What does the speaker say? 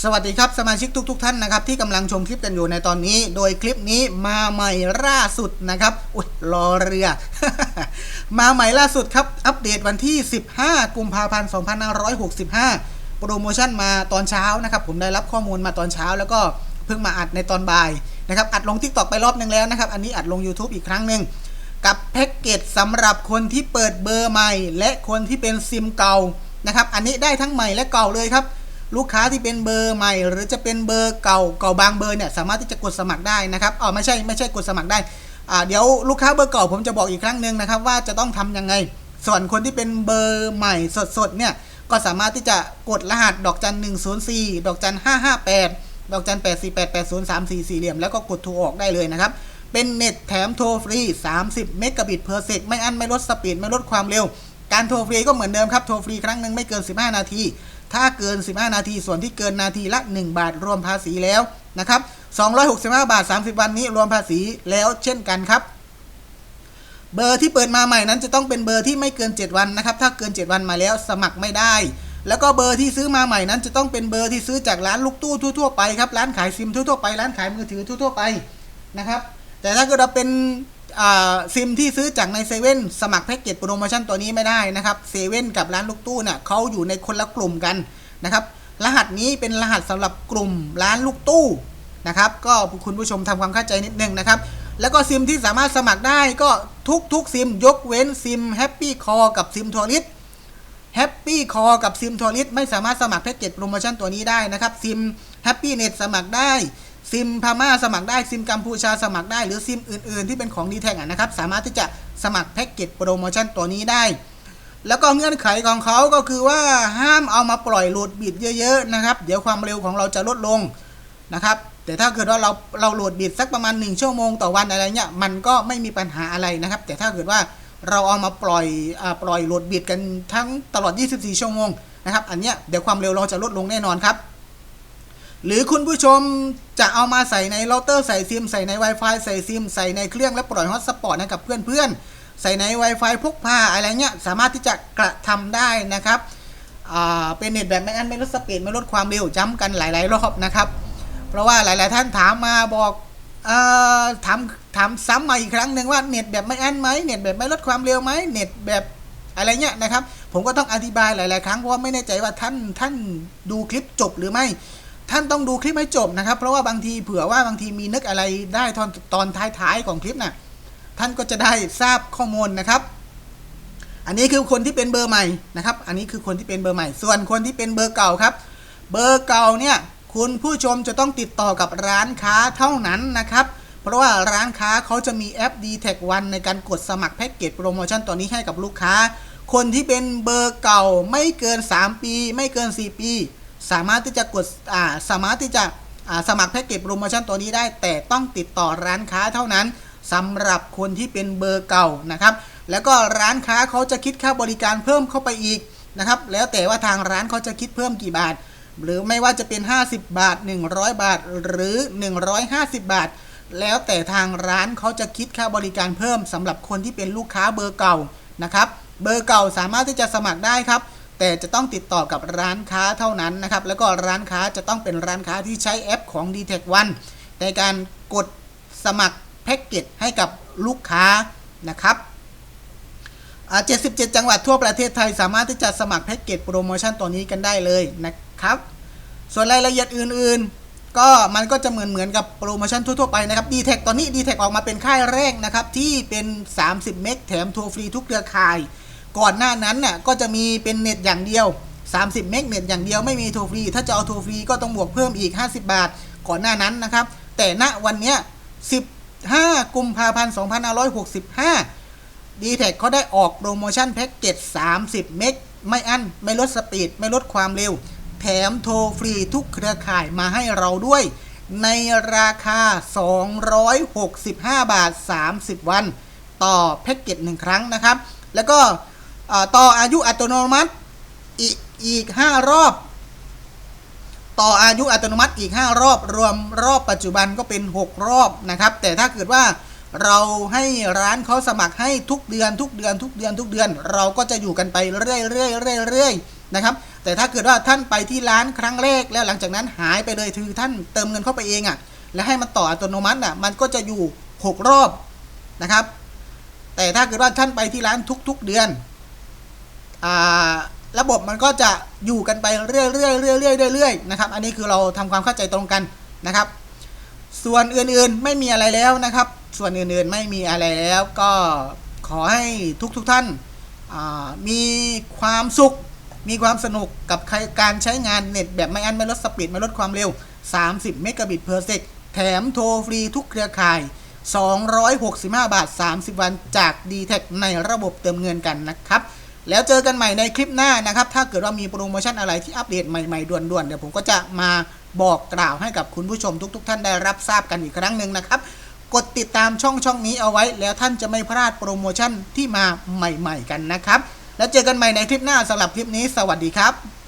สวัสดีครับ สมาชิกทุกๆทท่านนะครับ ที่กำลังชมคลิปกันอยู่ในตอนนี้ โดยคลิปนี้มาใหม่ล่าสุดนะครับอุ้ยรอเรือ มาใหม่ล่าสุดครับ อัปเดตวันที่ 15 กุมภาพันธ์ 2565 โปรโมชั่นมาตอนเช้านะครับ ผมได้รับข้อมูลมาตอนเช้า แล้วก็เพิ่งมาอัดในตอนบ่ายนะครับ อัดลงทิกตอกไปรอบนึงแล้วนะครับ อันนี้อัดลง YouTube อีกครั้งหนึ่งกับแพ็กเกจสำหรับคนที่เปิดเบอร์ใหม่ และคนที่เป็นซิมเก่านะครับ อันนี้ได้ทั้งใหม่และเก่าเลยครับ ลูกค้าที่เป็นเบอร์ใหม่ หรือจะเป็นเบอร์เก่าเก่าบางเบอร์เนี่ยสามารถที่จะกดสมัครได้นะครับอ๋อไม่ใช่ไม่ใช่กดสมัครได้อ่าเดี๋ยวลูกค้าเบอร์เก่าผมจะบอกอีกครั้งหนึ่งนะครับว่าจะต้องทำยังไง ส่วนคนที่เป็นเบอร์ใหม่สดๆเนี่ยก็สามารถที่จะกดรหัสดอกจันหนึ่งศูนย์สี่ดอกจันห้าห้าแปดดอกจันแปดสี่แปดแปดศูนย์สามสี่สี่เหลี่ยม แล้วก็กดโทรออกได้เลยนะครับ เป็นเน็ตแถมโทรฟรี 30 เมกะบิตเพอร์เซกไม่อั้นไม่ลดสปีดไม่ลดความเร็ว การโทรฟรีก็เหมือนเดิมครับ โทรฟรีครั้งหนึ่งไม่เกิน 15 นาที ถ้าเกิน 15 นาที ส่วนที่เกินนาทีละ 1 บาทรวมภาษีแล้วนะครับ265 บาท 30 วันนี้รวมภาษีแล้วเช่นกันครับ เบอร์ที่เปิดมาใหม่นั้นจะต้องเป็นเบอร์ที่ไม่เกิน 7 วันนะครับ ถ้าเกิน 7 วันมาแล้วสมัครไม่ได้ แล้วก็เบอร์ที่ซื้อมาใหม่นั้น จะต้องเป็นเบอร์ที่ซื้อจากร้านลูกตู้ทั่วๆไปครับ ร้านขายซิมทั่วๆไป ร้านขายมือถือทั่วๆไปนะครับ แต่ถ้าเกิดเราเป็น ซิมที่ซื้อจากในเซเว่นสมัครแพ็กเกจโปรโมชั่นตัวนี้ไม่ได้นะครับเซเว่นกับร้านลูกตู้เนี่ยเขาอยู่ในคนละกลุ่มกันนะครับรหัสนี้เป็นรหัสสำหรับกลุ่มร้านลูกตู้นะครับก็คุณผู้ชมทำความเข้าใจนิดนึงนะครับแล้วก็ซิมที่สามารถสมัครได้ก็ทุกทุกซิมยกเว้นซิมแฮปปี้คอกับซิมทัวริสแฮปปี้คอกับซิมทัวริสไม่สามารถสมัครแพ็กเกจโปรโมชั่นตัวนี้ได้นะครับซิมแฮปปี้เน็ตสมัครได้ ซิมพม่าสมัครได้ซิมกัมพูชาสมัครได้หรือซิมอื่นๆ ที่เป็นของดีแท็กนะครับ สามารถที่จะสมัครแพ็กเกจโปรโมชั่นตัวนี้ได้ แล้วก็เงื่อนไขของเขาก็คือว่าห้ามเอามาปล่อยโหลดบิดเยอะๆนะครับ เดี๋ยวความเร็วของเราจะลดลงนะครับ แต่ถ้าเกิดว่าเราเราโหลดบิดสักประมาณ 1 ชั่วโมงต่อวันอะไรเงี้ยมันก็ไม่มีปัญหาอะไรนะครับ แต่ถ้าเกิดว่าเราเอามาปล่อยอปล่อยโหลดบิดกันทั้งตลอด 24 ชั่วโมงนะครับ อันเนี้ยเดี๋ยวความเร็วเราจะลดลงแน่นอนครับ หรือคุณผู้ชมจะเอามาใส่ในเราเตอร์ใส่ซิมใส่ใน Wi-Fi ใส่ซิมใส่ในเครื่องและปล่อยฮอตสปอตให้กับเพื่อนๆ ใส่ใน Wi-Fi พกพาอะไรเงี้ยสามารถที่จะกระทำได้นะครับเป็นเน็ตแบบไม่อันไม่ลดสปีดไม่ลดความเร็วจ้ำกันหลาย ๆ รอบนะครับ เพราะว่าหลาย ๆ ท่านถามมาบอกอถามถามซ้ำมาอีกครั้งหนึ่งว่าเน็ตแบบไม่อันไหมเน็ตแบบไม่ลดความเร็วไหมเน็ตแบบอะไรเงี้ยนะครับ ผมก็ต้องอธิบายหลาย ๆ ครั้งเพราะว่าไม่แน่ใจว่าท่านท่านดูคลิปจบหรือไม่ ท่านต้องดูคลิปให้จบนะครับ เพราะว่าบางทีเผื่อว่าบางทีมีนึกอะไรได้ตอนตอนท้ายๆของคลิปนะ่ะท่านก็จะได้ทราบข้อมูลนะครับ อันนี้คือคนที่เป็นเบอร์ใหม่นะครับ อันนี้คือคนที่เป็นเบอร์ใหม่ ส่วนคนที่เป็นเบอร์เก่าครับ เบอร์เก่าเนี่ยคุณผู้ชมจะต้องติดต่อกับร้านค้าเท่านั้นนะครับ เพราะว่าร้านค้าเขาจะมีแอป d t แท One ในการกดสมัครแพ็กเกจโปรโมชั่นตัวนี้ให้กับลูกค้า คนที่เป็นเบอร์เก่าไม่เกิน 3 ปี ไม่เกิน 4 ปี สามารถที่จะกดอ่าสามารถที่จะอ่าสมัครแพ็กเกจโปรโมชั่นตัวนี้ได้ แต่ต้องติดต่อร้านค้าเท่านั้นสำหรับคนที่เป็นเบอร์เก่านะครับ แล้วก็ร้านค้าเขาจะคิดค่าบริการเพิ่มเข้าไปอีกนะครับ แล้วแต่ว่าทางร้านเขาจะคิดเพิ่มกี่บาท หรือไม่ว่าจะเป็น 50 บาท 100 บาท หรือ 150 บาท แล้วแต่ทางร้านเขาจะคิดค่าบริการเพิ่มสำหรับคนที่เป็นลูกค้าเบอร์เก่านะครับ เบอร์เก่าสามารถที่จะสมัครได้ครับ แต่จะต้องติดต่อกับร้านค้าเท่านั้นนะครับ แล้วก็ร้านค้าจะต้องเป็นร้านค้าที่ใช้แอปของ d t แท One ในการกดสมัครแพ็กเกจให้กับลูกค้านะครับ77 จังหวัดทั่วประเทศไทยสามารถที่จะสมัครแพ็กเกจโปรโมชั่นตัวนี้กันได้เลยนะครับ ส่วนรายละเอียดอื่นๆ ก็มันก็จะเหมือนเหมือนกับโปรโมชั่นทั่วๆไปนะครับ d t แทตอนนี้ d t แทออกมาเป็นค่ายแรกนะครับ ที่เป็น 30 เมกแถมทัวฟรีทุกเครือข่าย ก่อนหน้านั้นน่ะก็จะมีเป็นเน็ตอย่างเดียว 30 เมกเน็ตอย่างเดียวไม่มีโทรฟรี ถ้าจะเอาโทรฟรีก็ต้องบวกเพิ่มอีก 50 บาท ก่อนหน้านั้นนะครับ แต่ณวันนี้15 กุมภาพันธ์ 2565 d t แทเขาได้ออกโปรโมชั่นแพ็กเกจ 30 เมกไม่อั้น ไม่ลดสปีด ไม่ลดความเร็ว แถมโทรฟรีทุกเครือข่ายมาให้เราด้วย ในราคา 265 บาท 30 วัน ต่อแพ็กเกจ1ครั้งนะครับ แล้วก็ ต่ออายุอัตโนมัติอีกอีกห้ารอบ ต่ออายุอัตโนมัติอีก 5 รอบ รวมรอบปัจจุบันก็เป็น 6 รอบนะครับ แต่ถ้าเกิดว่าเราให้ร้านเขาสมัครให้ทุกเดือนทุกเดือนทุกเดือนทุกเดือน เราก็จะอยู่กันไปเรื่อยๆเรื่อยๆนะครับ แต่ถ้าเกิดว่าท่านไปที่ร้านครั้งแรกแล้วหลังจากนั้นหายไปเลยคือท่านเติมเงินเข้าไปเองอะ่ะ แล้วให้มันต่ออัตโนมัติอะมันก็จะอยู่ 6 รอบนะครับ แต่ถ้าเกิดว่าท่านไปที่ร้านทุก ๆ เดือน ระบบมันก็จะอยู่กันไปเรื่อยๆเรื่อยๆเรื่อยๆเรื่อยนะครับ อันนี้คือเราทำความเข้าใจตรงกันนะครับ ส่วนอื่นๆไม่มีอะไรแล้วนะครับ ส่วนอื่นๆไม่มีอะไรแล้วก็ขอให้ทุกๆท่านามีความสุข มีความสนุกกับการใช้งานเน็ตแบบไม่อันไม่ลดสปีดไม่ลดความเร็ว 30 เมกะบิต per sec แถมโทรฟรีทุกเครือข่าย 265 บาท 30 วันจาก d t แทในระบบเติมเงินกันนะครับ แล้วเจอกันใหม่ในคลิปหน้านะครับ ถ้าเกิดว่ามีโปรโมชั่นอะไรที่อัปเดตใหม่ๆด่วนๆ เดี๋ยวผมก็จะมาบอกกล่าวให้กับคุณผู้ชมทุก ๆ ท่านได้รับทราบกันอีกครั้งหนึ่งนะครับ กดติดตามช่องช่องนี้เอาไว้ แล้วท่านจะไม่พลาดโปรโมชั่นที่มาใหม่ ๆ กันนะครับ แล้วเจอกันใหม่ในคลิปหน้าสำหรับคลิปนี้ สวัสดีครับ